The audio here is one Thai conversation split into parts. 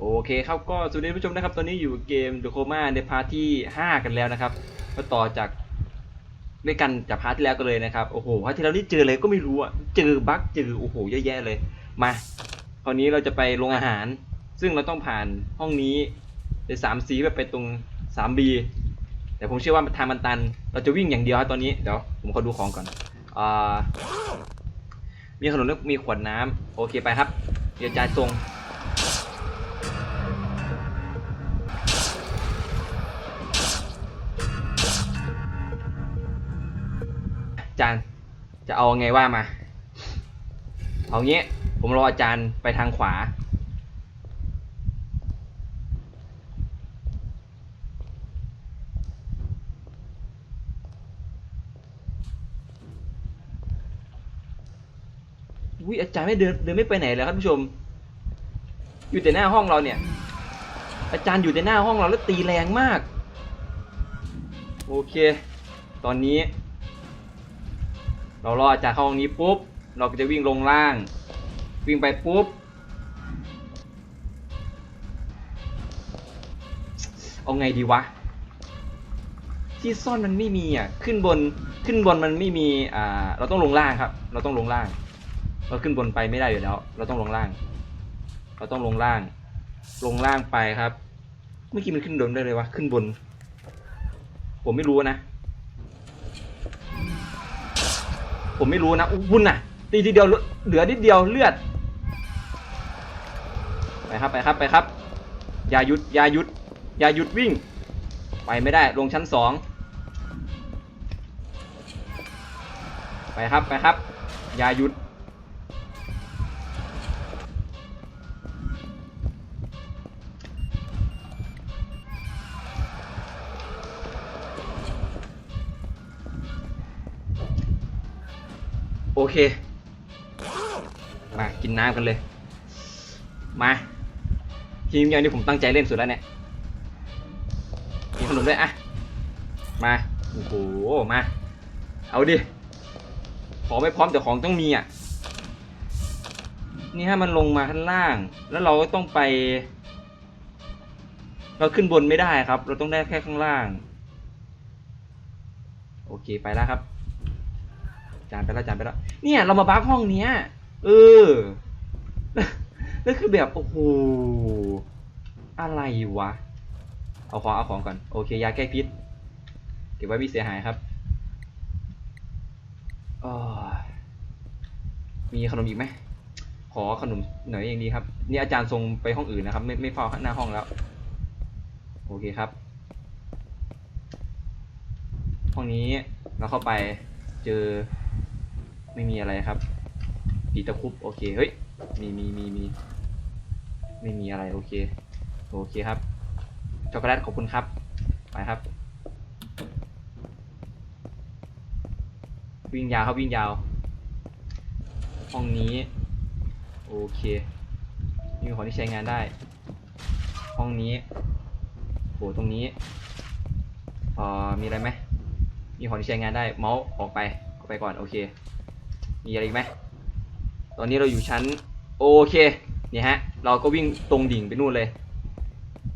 โอเคครับก็สวัสดีผู้ชมนะครับ ตอนนี้อยู่เกม The Coma ในพาร์ทที่ 5 กันแล้วนะครับก็ต่อจากด้วยกันจากพาร์ทที่แล้วกันเลยนะครับโอ้โหพาร์ทที่แล้วนี่เจออะไรก็ไม่รู้อะเจอบั๊กเจอโอ้โหเยอะแยะเลย มาคราวนี้เราจะไปโรงอาหาร ซึ่งเราต้องผ่านห้องนี้ในสามสีแบบไปตรงสามบีแต่ผมเชื่อว่าทางมันตัน เราจะวิ่งอย่างเดียวครับตอนนี้เดี๋ยวผมขอดูของก่อนอ่ามีขนมและมีขวดน้ำโอเคไปครับเดี๋ยวจ่ายตรง จารย์ จะเอาไงว่ามา เอางี้ ผมรออาจารย์ไปทางขวา วิอาจารย์ไม่เดินเดินไม่ไปไหนเลยครับผู้ชม อยู่แต่หน้าห้องเราเนี่ย อาจารย์อยู่แต่หน้าห้องเราแล้วตีแรงมาก โอเค ตอนนี้ เรารออจารย์เข้าห้องนี้ปุ๊บ เราก็จะวิ่งลงล่าง วิ่งไปปุ๊บ เอาไงดีวะ ที่ซ่อนมันไม่มีอะ ขึ้นบน ขึ้นบนมันไม่มี อ่า เราต้องลงล่างครับ เราต้องลงล่าง เราขึ้นบนไปไม่ได้อยู่แล้ว เราต้องลงล่าง เราต้องลงล่าง ลงล่างไปครับ เมื่อกี้มันขึ้นบนได้เลยวะ ขึ้นบน ผมไม่รู้นะ ผมไม่รู้นะอุ๊ยคุณน่ะตีทีเดียวเหลือนิดเดียวเลือดไปครับไปครับไปครับอย่าหยุดอย่าหยุดอย่าหยุดวิ่ง ไปไม่ได้ลงชั้นสองไปครับไปครับอย่าหยุด เค มากินน้ำกันเลย มาทีมอย่างที่ผมตั้งใจเล่นสุดแล้วเนี่ยมีขนมด้วยอะมาโอ้โหมาเอาดิของไม่พร้อมแต่ของต้องมีอะนี่ถ้มันลงมาข้างล่าง แล้วเราก็ต้องไป เราขึ้นบนไม่ได้ครับ เราต้องได้แค่ข้างล่าง โอเคไปแล้วครับ จานไปแล้วจานไปแล้ว เนี่ย เรามาบักห้องเนี้ย เออแล้วคือแบบ โอ้โห อะไรวะ เอาของ เอาของก่อน โอเค ยาแก้พิษ เก็บไว้ไม่เสียหายครับอ้อมีขนมอีกไหม ขอขนมหน่อยอย่างดีครับ นี่อาจารย์ทรงไปห้องอื่นนะครับ ไม่ไม่เฝ้าหน้าห้องแล้ว โอเคครับ ห้องนี้เราเข้าไปเจอ ไม่มีอะไรครับผีตะคุบโอเคเฮ้ยมีมีมีมีไม่มีอะไรโอเคโอเคครับช็อกโกแลตขอบคุณครับไปครับ วิ่งยาวครับวิ่งยาว ห้องนี้โอเคมีของที่ใช้งานได้ ห้องนี้โหตรงนี้เอ่อมีอะไรไหมมีของที่ใช้งานได้เมาส์ออกไปออกไปก่อนโอเค มีอะไรอีกไหมตอนนี้เราอยู่ชั้นโอเคเนี่ยฮะเราก็วิ่งตรงดิ่งไปนู่นเลย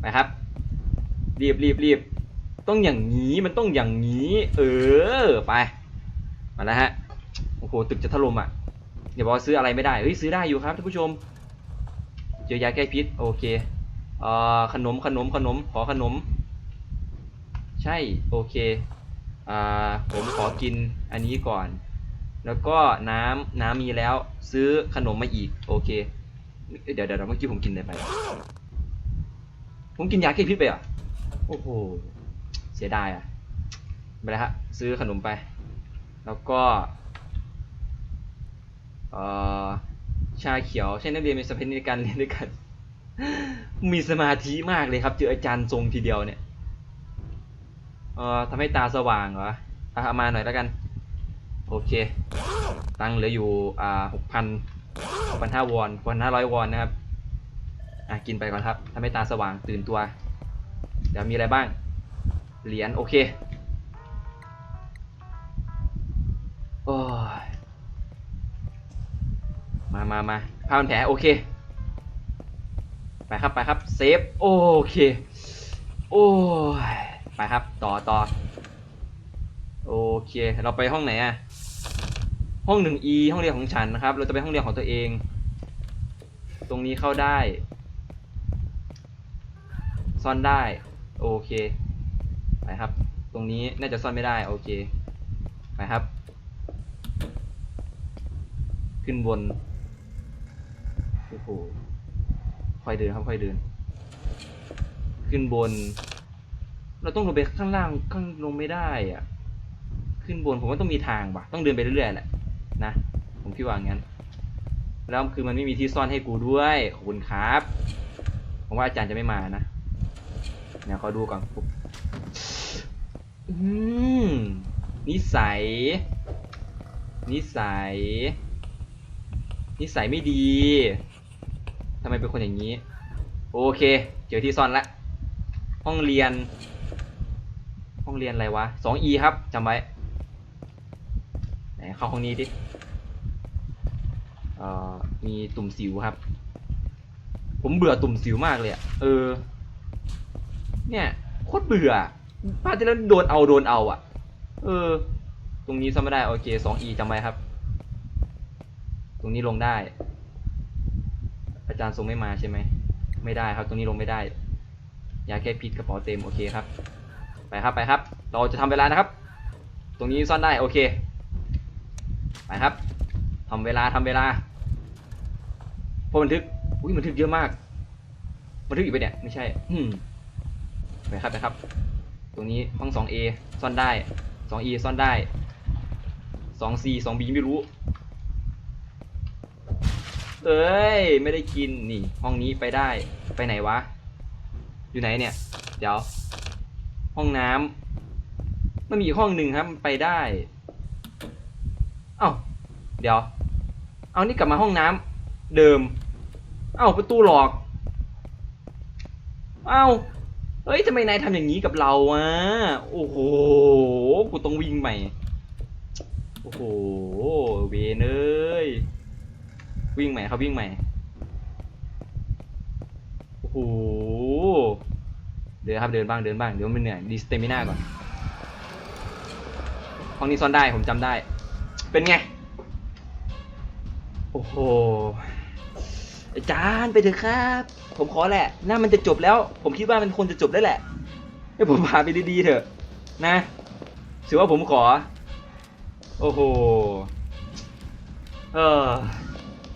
ไปครับ รีบรีบรีบต้องอย่างนี้มันต้องอย่างนี้ เออไปมาแล้วฮะโอ้โหตึกจะถล่มอะอย่าบอกซื้ออะไรไม่ได้เฮ้ยซื้อได้อยู่ครับท่านผู้ชมเจอยาแก้พิษโอเคเอ่อขนมขนมขนมขอขนม ใช่โอเคอ่าผมขอกินอันนี้ก่อน แล้วก็น้ำน้ำมีแล้วซื้อขนมมาอีก โอเค เดี๋ยวเดี๋ยวเมื่อกี้ผมกินอะไรไป ผมกินยาแก้พิษไปเหรอะ โอ้โห เสียดายอะไปแล้วฮะซื้อขนมไป แล้วก็เอ่อชาเขียวใช่นักเรียนมีสเปนในการเรียนด้วยกัน มีสมาธิมากเลยครับเจออาจารย์ทรงทีเดียวเนี่ยเอ่อทำให้ตาสว่างเหรอเอามาหน่อยแล้วกัน โอเค ตังเหลืออยู่อ่าหกพันหกพันห้าวอนพันห้าร้อยวอนนะครับ อะกินไปก่อนครับทำให้ตาสว่างตื่นตัว เดี๋ยวมีอะไรบ้าง เหรียญโอเคโอ้ยมามามาผ้าพันแผลโอเค ไปครับไปครับเซฟโอเค โอ้ยไปครับต่อต่อ โอเค เราไปห้องไหนอะห้องหนึ่ง E ห้องเรียนของฉันนะครับ เราจะไปห้องเรียนของตัวเอง ตรงนี้เข้าได้ ซ่อนได้ โอเค ไปครับ ตรงนี้น่าจะซ่อนไม่ได้ โอเค ไปครับ ขึ้นบน โอ้โห ค่อยเดินครับ ค่อยเดิน ขึ้นบน เราต้องลงไปข้างล่าง ข้างลงไม่ได้อะ ขึ้นบนผมว่าต้องมีทางว่ะต้องเดินไปเรื่อยๆแหละนะผมคิดว่างั้น แล้วคือมันไม่มีที่ซ่อนให้กูด้วยขอบคุณครับผมว่าอาจารย์จะไม่มานะเดี๋ยขอดูก่อนปุ๊บอืมนิสัย นิสัย นิสัยไม่ดีทำไมเป็นคนอย่างนี้ โอเค เจอที่ซ่อนละ ห้องเรียน ห้องเรียนอะไรวะ 2E ครับจำไว้ ไหนเข้าห้องนี้ดิเอ่อมีตุ่มสิวครับ ผมเบื่อตุ่มสิวมากเลยอะเออ เนี่ยโคตรเบื่อพาที่แล้วโดนเอาโดนเอาอะ เออ ตรงนี้ซ่อมไม่ได้โอเค 2E จำไว้ครับ ตรงนี้ลงได้ อาจารย์ทรงไม่มาใช่ไหม ไม่ได้ครับ ตรงนี้ลงไม่ได้ยาแก้พิษกระเป๋าเต็มโอเคครับ ไปครับไปครับ เราจะทำเวลานะครับ ตรงนี้ซ่อนได้โอเค ไปครับทำเวลาทำเวลาพอบันทึกอุ้ยบันทึกเยอะมากบันทึกอีกไปเนี่ยไม่ใช่อืมไปครับไปครับ ตรงนี้ห้อง 2A ซ่อนได้ 2E ซ่อนได้ 2C 2B ไม่รู้เอ้ยไม่ได้กินนี่ ห้องนี้ไปได้ไปไหนวะ อยู่ไหนเนี่ย เดี๋ยว ห้องน้ำมันมีอีกห้องหนึ่งครับไปได้ เอ้า เดี๋ยว เอานี่กลับมาห้องน้ำเดิม เอ้าประตูหลอก เอ้า เฮ้ยทำไมนายทำอย่างนี้กับเราอะ โอ้โห กูต้องวิ่งใหม่ โอ้โห เวนเอ้ย วิ่งใหม่ครับวิ่งใหม่ โอ้โห เดินครับเดินบ้างเดินบ้างเดี๋ยวมันเหนื่อยดีสเตมิน่าก่อนห้องนี้ซ่อนได้ผมจำได้ เป็นไง โอ้โห อาจารย์ไปเถอะครับ ผมขอแหละน่ามันจะจบแล้ว ผมคิดว่ามันควรจะจบได้แหละให้ผมพาไปดีๆเถอะ นะถือว่าผมขอ โอ้โห เออ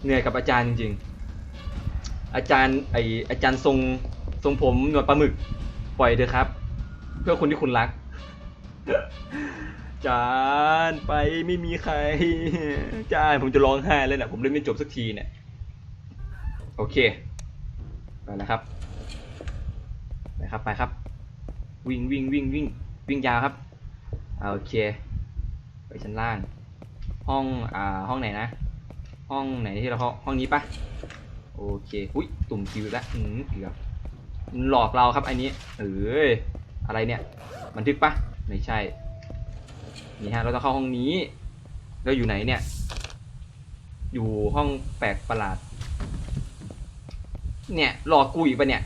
เหนื่อยกับอาจารย์จริงๆ อาจารย์ไออาจารย์ทรงทรงผมหนวดปลาหมึก ปล่อยเถอะครับ เพื่อคนที่คุณรัก จารย์ไปไม่มีใครจารย์ผมจะร้องไห้เลยนะผมเล่นไม่จบสักทีเนี่ยโอเคไปแล้วครับไปครับไปครับ วิ่งวิ่งวิ่งวิ่งวิ่งยาวครับอโอเค ไปชั้นล่าง ห้องอ่าห้องไหนนะ ห้องไหนที่เราเข้าห้องนี้ปะโอเคอุ้ยตุ่มซิวแล้วอืมเกือบหลอกเราครับอันนี้เอ้ยอะไรเนี่ย บันทึกปะไม่ใช่ นี่ฮะ เราต้องเข้าห้องนี้ เราอยู่ไหนเนี่ย อยู่ห้องแปลกประหลาด เนี่ยหลอกกูอีกปะเนี่ย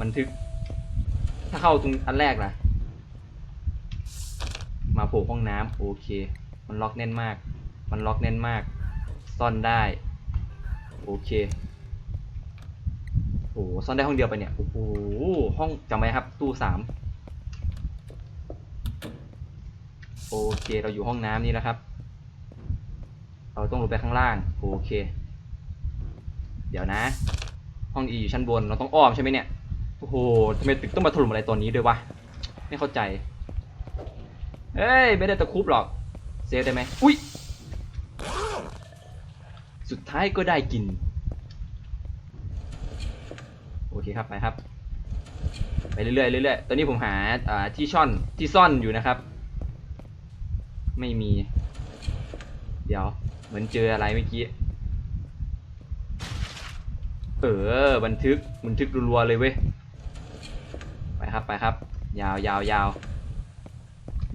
บันทึก ถ้าเข้าตรงอันแรกล่ะ มาโผล่ห้องน้ำโอเค มันล็อกแน่นมาก มันล็อกแน่นมาก ซ่อนได้ โอเคโอ้โหซ่อนได้ห้องเดียวไปเนี่ย โอ้โห ห้องจำไว้ครับ ตู้สาม โอเค เราอยู่ห้องน้ำนี่แล้วครับ เราต้องลงไปข้างล่าง โอเค เดี๋ยวนะ ห้องอีอยู่ชั้นบน เราต้องอ้อมใช่ไหมเนี่ย โอ้โหทำไมตึกต้องมาถล่มอะไรตอนนี้ด้วยวะ ไม่เข้าใจเฮ้ย ไม่ได้ตะคุบหรอก เซฟได้ไหมอุ้ย สุดท้ายก็ได้กิน โอเคครับ ไปครับ ไปเรื่อยๆเรื่อยๆ ตอนนี้ผมหาอ่าที่ช่อน ที่ซ่อนอยู่นะครับ ไม่มี เดี๋ยว เหมือนเจออะไรเมื่อกี้ เออ บันทึก บันทึกรัวๆเลยเว้ย ไปครับ ไปครับ ยาวยาวยาว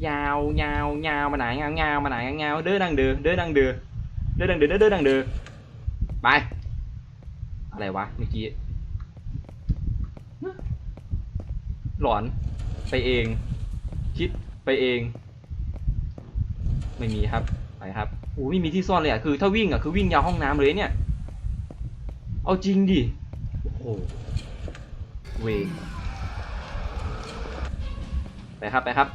ยาวยาวยาวมาไหนยาวยามาไหนยาวยาเด้อดังเด้อเด้อดังเด้อเด้อดังเด้อเด้อเด้อดังเด้อไป อะไรวะเมื่อกี้ หลอนไปเอง คิดไปเอง ไม่มีครับไปครับโอ้ไม่มีที่ซ่อนเลยอะคือถ้าวิ่งอะคือวิ่งยาวห้องน้ำเลยเนี่ย เอาจริงดิโอ้โหเวงไปครับไปครับ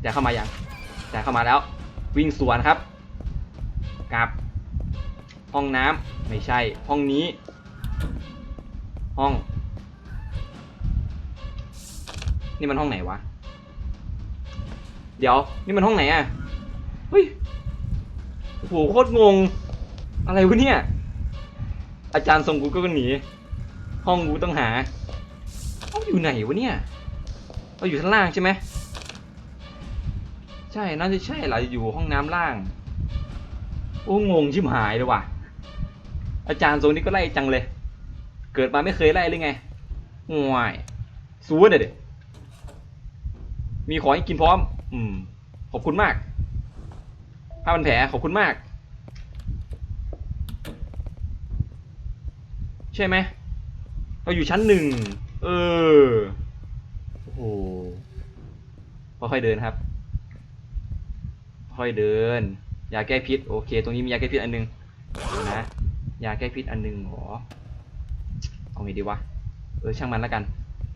แต่เข้ามายังแต่เข้ามาแล้ว วิ่งสวนครับกลับ ห้องน้ำไม่ใช่ ห้องนี้ ห้อง นี่มันห้องไหนวะ เดี๋ยว นี่มันห้องไหนอะเฮ้ยโอ้โหโคตรงง อะไรวะเนี่ย อาจารย์ทรงกูก็หนี ห้องกูต้องหาห้องอยู่ไหนวะเนี่ยเราอยู่ชั้นล่างใช่ไหมใช่น่าจะใช่เราอยู่ห้องน้ำล่าง โอ้งงชิบหายเลยว่ะ อาจารย์ทรงนี้ก็ไล่จังเลย เกิดมาไม่เคยไล่เลยไงห่วยสู้เด็ดมีของให้กินพร้อม อืม ขอบคุณมากผ้าพันแผลขอบคุณมาก ใช่ไหม เราอยู่ชั้นหนึ่ง เออ โอ้โหค่อยๆเดินครับ ค่อยเดิน ยาแก้พิษ โอเค ตรงนี้มียาแก้พิษอันหนึงนะ ยาแก้พิษอันหนึงหรอ เอาไงดีวะ เออ ช่างมันแล้วกัน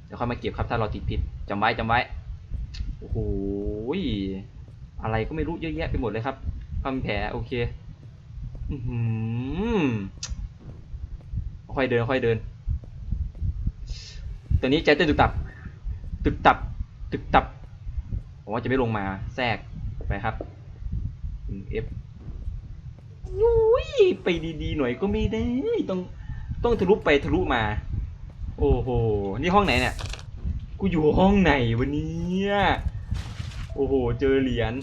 เดี๋ยวค่อยมาเก็บครับถ้าเราติดพิษจำไว้จำไว้ โอ้โหอะไรก็ไม่รู้เยอะแยะไปหมดเลยครับพันแผลโอเค อือหือค่อยเดินค่อยเดิน ตัวนี้ใจเต้นตึกตับ ตึกตับ ตึกตับ ผมว่าจะไม่ลงมาแทรกไปครับเอฟยุ้ยไปดีๆหน่อยก็ไม่ได้ ต้องต้องทะลุไปทะลุมา โอ้โห นี่ห้องไหนเนี่ย กูอยู่ห้องไหนวันนี้ โอ้โห เจอเหรียญ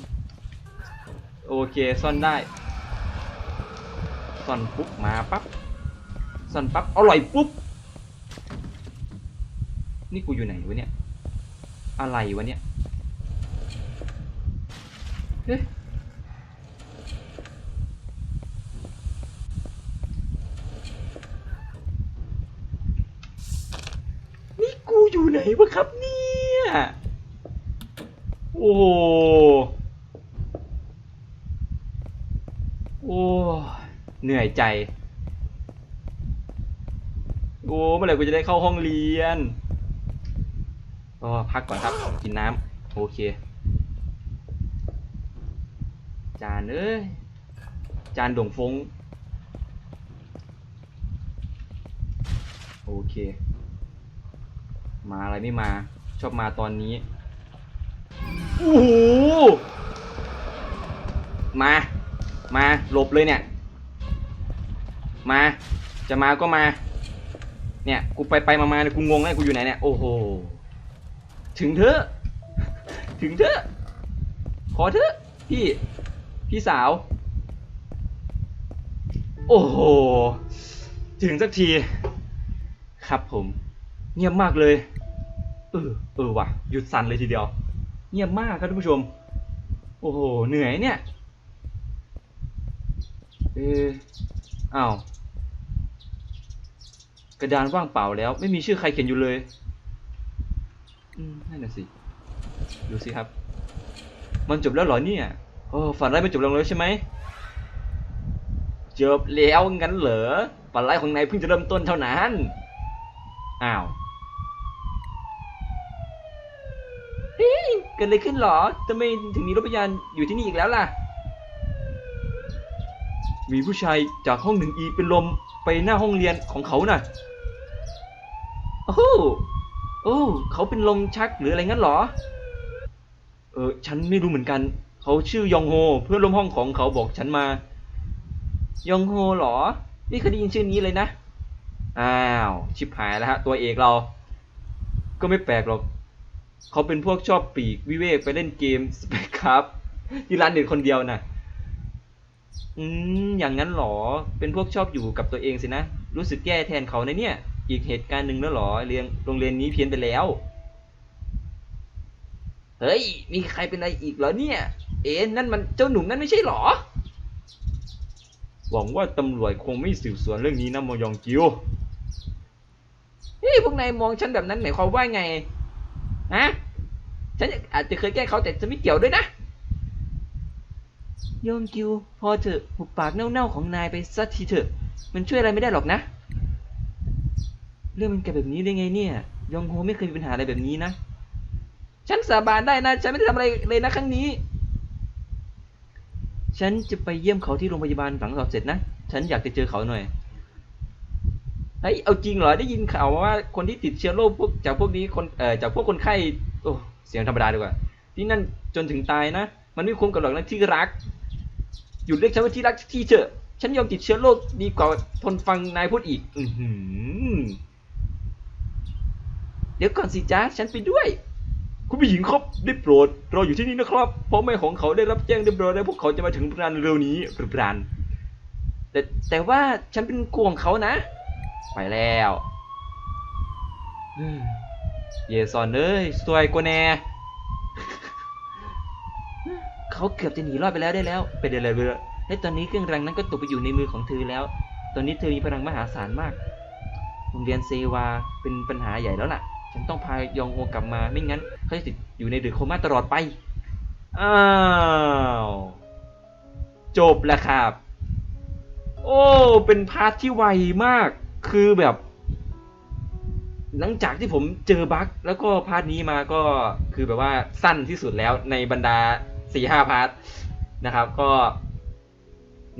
โอเค ซ่อนได้ ซ่อนปุ๊บ มาปั๊บ ซ่อนปั๊บ อร่อยปุ๊บ นี่กูอยู่ไหนวะเนี่ย อะไรวะเนี่ย เฮ้ยนี่กูอยู่ไหนวะครับเนี่ย โอ้โหโอ้เหนื่อยใจ โอ้เมื่อไหร่กูจะได้เข้าห้องเรียนก็พักก่อนครับ กินน้ำโอเค จานเอ้ย จานด่งฟง โอเค มาอะไรไม่มา ชอบมาตอนนี้ โอ้โหมา มาหลบเลยเนี่ย มา จะมาก็มา เนี่ย กูไปไปมามาเนี่ยกูงงเลยกูอยู่ไหนเนี่ย โอ้โห ถึงเถอะ ถึงเถอะ ขอเถอะ พี่ พี่สาว โอ้โห ถึงสักที ครับผม เงียบมากเลย เออ เออว่ะ หยุดสั่นเลยทีเดียว เงียบมากครับท่านผู้ชม โอ้โห เหนื่อยเนี่ย เอออ้าว กระดานว่างเปล่าแล้ว ไม่มีชื่อใครเขียนอยู่เลย อืม นั่นน่ะสิ ดูสิครับ มันจบแล้วเหรอเนี่ย โอ้ ฝันร้ายมันจบลงแล้วใช่ไหม จบแล้วงั้นเหรอ ฝันร้ายของนายเพิ่งจะเริ่มต้นเท่านั้น อ้าว เฮ้ยเกิดอะไรขึ้นหรอทำไมถึงมีรถพยานอยู่ที่นี่อีกแล้วล่ะ มีผู้ชายจากห้องหนึ่งอีเป็นลมไปหน้าห้องเรียนของเขาน่ะ โอ้โหโอ้เขาเป็นลมชักหรืออะไรงั้นหรอ เออ ฉันไม่รู้เหมือนกัน เขาชื่อยองโฮ เพื่อนร่วมห้องของเขาบอกฉันมา ยองโฮหรอ นี่เคยได้ยินชื่อนี้เลยนะ อ้าว ชิบหายแล้วฮะ ตัวเอกเรา ก็ไม่แปลกหรอก เขาเป็นพวกชอบปีกวิเวกไปเล่นเกมสเปคครับที่ร้านเด็ดคนเดียวน่ะ อืม อย่างนั้นหรอ เป็นพวกชอบอยู่กับตัวเองสินะ รู้สึกแย่แทนเขาในเนี่ย อีกเหตุการณ์หนึ่งแล้วหรอ เรียนโรงเรียนนี้เพี้ยนไปแล้ว เฮ้ย มีใครเป็นอะไรอีกเหรอเนี่ย เอ็นนั่นมันเจ้าหนุ่มนั่นไม่ใช่หรอ หวังว่าตำรวจคงไม่สืบสวนเรื่องนี้นะมอยองกิวเฮ้ยพวกนายมองฉันแบบนั้นหมายความว่าไง ฮะฉันอาจจะเคยแกล้งเขาแต่จะไม่เกี่ยวด้วยนะโยมกิว พอเถอะหุบปากเน่าๆของนายไปสักทีเถอะ มันช่วยอะไรไม่ได้หรอกนะ เรื่องมันเกิดแบบนี้ได้ไงเนี่ยยองโฮไม่เคยมีปัญหาอะไรแบบนี้นะ ฉันสาบานได้นะ ฉันไม่ได้ทำอะไรเลยนะครั้งนี้ ฉันจะไปเยี่ยมเขาที่โรงพยาบาลหลังสอบเสร็จนะ ฉันอยากจะเจอเขาหน่อย เฮ้ยเอาจริงเหรอได้ยินข่าวมาว่าคนที่ติดเชื้อโรคพวกจากพวกนี้คนเอ่อจากพวกคนไข้โอ้เสียงธรรมดาดีกว่าที่นั่นจนถึงตายนะ มันไม่คุ้มกับหรอกนะที่รัก หยุดเรียกฉันว่าที่รักที่เถอะฉันยอมติดเชื้อโรคดีกว่าทนฟังนายพูดอีก อือหือเดี๋ยวก่อนสิจ้าฉันไปด้วย คุณผู้หญิงครับได้โปรดรออยู่ที่นี่นะครับเพราะแม่ของเขาได้รับแจ้งเรียบร้อยแล้วพวกเขาจะมาถึงปรานเร็วนี้ปรานแต่แต่ว่าฉันเป็นกวงเขานะ ไปแล้วอืมเยซอนเอ้ยสวยกว่าแน่เขาเกือบจะหนีรอดไปแล้วได้แล้ว เป็นอะไรไปแล้วและตอนนี้เครื่องรังนั้นก็ตกไปอยู่ในมือของเธอแล้ว ตอนนี้เธอมีพลังมหาศาลมาก โรงเรียนเซวาเป็นปัญหาใหญ่แล้วล่ะ ฉันต้องพายองโฮกลับมา ไม่งั้นเขาจะติดอยู่ในเดือดโคม่าตลอดไป อ้าว จบแล้วครับ โอ้ เป็นพาร์ทที่ไวมาก คือแบบ หลังจากที่ผมเจอบั๊กแล้วก็พาร์ทนี้มาก็คือแบบว่าสั้นที่สุดแล้วในบรรดาสี่ห้าพาร์ทนะครับ ก็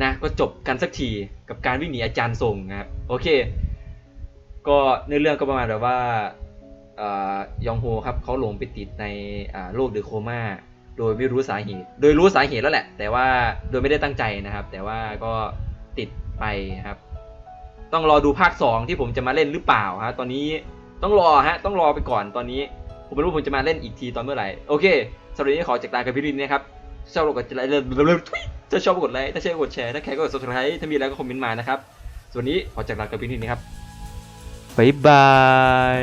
นะก็จบกันสักทีกับการวิ่งหนีอาจารย์ส่งนะครับโอเค ก็ในอเรื่องก็ประมาณแบบว่าอยองโฮครับเขาหลงไปติดในโรคเดอโคม่าโดยไม่รู้สาเหตุ โดยรู้สาเหตุแล้วแหละ แต่ว่าโดยไม่ได้ตั้งใจนะครับ แต่ว่าก็ติดไปครับ ต้องรอดูภาค 2 ที่ผมจะมาเล่นหรือเปล่าฮะตอนนี้ต้องรอฮะต้องรอไปก่อนตอนนี้ ผมไม่รู้ผมจะมาเล่นอีกทีตอนเมื่อไหร่โอเคสำหรับนี้ขอจากลากับพี่รินนะครับชอบกดไลค์ถ้าชอบกดไลค์ถ้าใช่กดแชร์ถ้าใครก็กด subscribe ถ้ามีอะไรก็คอมเมนต์มานะครับส่วนนี้ขอจากลากับพี่รินนะครับบ๊ายบาย